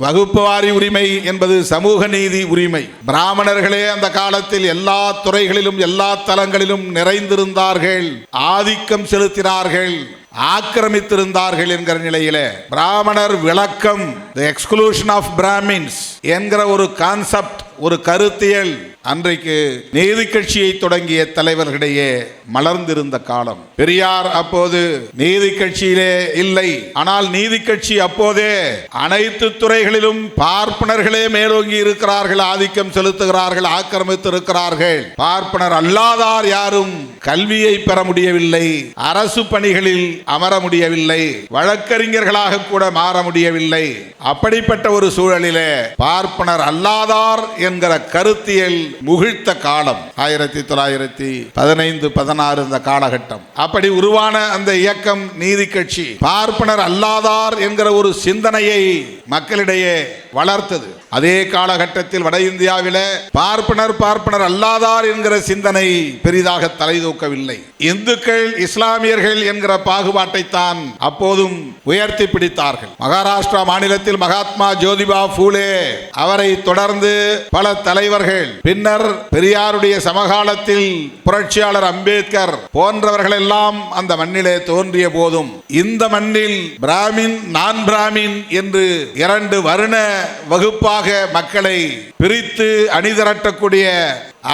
வகுப்புவாரி உரிமை என்பது சமூக நீதி உரிமை. பிராமணர்களே அந்த காலத்தில் எல்லா துறைகளிலும் எல்லா தலங்களிலும் நிறைந்திருந்தார்கள். ஆதிக்கம் செலுத்தினார்கள். ஆக்கிரமித்திருந்தார்கள் என்கிற நிலையிலே. பிராமணர் விளக்கம் த ஆஃப் பிராமின்ஸ் என்கிற ஒரு கான்செப்ட் ஒரு கருத்தியல். அன்றைக்கு நீதி கட்சியை தொடங்கிய தலைவர்களிடையே மலர்ந்திருந்த காலம். பெரியார் அப்போது நீதி கட்சியிலே இல்லை. ஆனால் நீதி கட்சி அப்போதே அனைத்து துறைகளிலும் பார்ப்பனர்களே மேலோங்கி இருக்கிறார்கள் ஆதிக்கம் செலுத்துகிறார்கள் ஆக்கிரமித்து இருக்கிறார்கள் பார்ப்பனர் அல்லாதார் யாரும் கல்வியை பெற முடியவில்லை. அரசு பணிகளில் அமர முடியவில்லை. வழக்கறிஞர்களாக கூட மாற முடியவில்லை. அப்படிப்பட்ட ஒரு சூழலிலே பார்ப்பனர் அல்லாதார் என்கிற கருத்தியல் முகிழ்த்த காலம். ஆயிரத்தி தொள்ளாயிரத்தி பதினைந்து பதினாறு இந்த காலகட்டம். அப்படி உருவான அந்த இயக்கம் நீதி கட்சி. பார்ப்பனர் அல்லாதார் என்கிற ஒரு சிந்தனையை மக்களிடையே வளர்த்தது. அதே காலகட்டத்தில் வட இந்தியாவில் பார்ப்பனர் பார்ப்பனர் அல்லாதார் என்கிற சிந்தனை பெரிதாக தலை தூக்கவில்லை. இந்துக்கள் இஸ்லாமியர்கள் என்கிற பாகுபாட்டை தான் அப்போதும் உயர்த்தி பிடித்தார்கள். மகாராஷ்டிரா மாநிலத்தில் மகாத்மா ஜோதிபா பூலே அவரை தொடர்ந்து பல தலைவர்கள் பின்னர் பெரியாருடைய சமகாலத்தில் புரட்சியாளர் அம்பேத்கர் போன்றவர்கள் எல்லாம் அந்த மண்ணிலே தோன்றிய போதும். இந்த மண்ணில் பிராமின் நான் பிராமின் என்று இரண்டு வருண வகுப்பாக மக்களை பிரித்து அணிதிரட்டக்கூடிய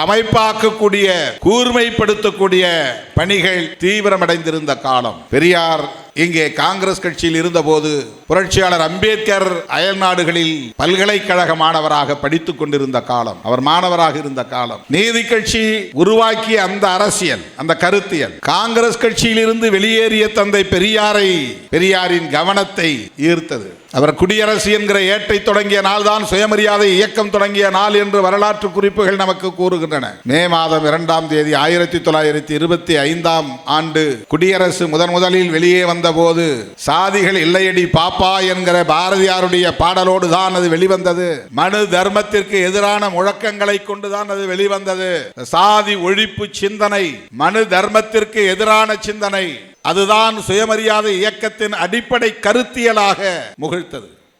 அமைப்பாக்கக்கூடிய கூர்மைப்படுத்தக்கூடிய பணிகள் தீவிரமடைந்திருந்த காலம். பெரியார் இங்கே காங்கிரஸ் கட்சியில் இருந்தபோது புரட்சியாளர் அம்பேத்கர் அயல் நாடுகளில் பல்கலைக்கழக மாணவராக படித்துக் கொண்டிருந்த காலம் அவர் மாணவராக இருந்த காலம். நீதி கட்சி உருவாக்கிய அந்த அரசியல் அந்த கருத்தியல் காங்கிரஸ் கட்சியில் இருந்து வெளியேறிய தந்தை பெரியாரை பெரியாரின் கவனத்தை ஈர்த்தது. அவர் குடியரசு என்கிற ஏட்டை தொடங்கிய நாள் தான் சுயமரியாதை இயக்கம் தொடங்கிய நாள் என்று வரலாற்று குறிப்புகள் நமக்கு கூறுகின்றன. மே மாதம் இரண்டாம் தேதி ஆயிரத்தி தொள்ளாயிரத்தி இருபத்தி ஐந்தாம் ஆண்டு குடியரசு முதன் முதலில் வெளியே வந்தபோது சாதிகள் இல்லையடி பாப்பா என்கிற பாரதியாருடைய பாடலோடு தான் அது வெளிவந்தது. மனு தர்மத்திற்கு எதிரான முழக்கங்களை கொண்டுதான் அது வெளிவந்தது. சாதி ஒழிப்பு சிந்தனை மனு தர்மத்திற்கு எதிரான சிந்தனை அதுதான் சுயமரியாதை இயக்கத்தின் அடிப்படை கருத்தியலாக முகிழ்த்தது.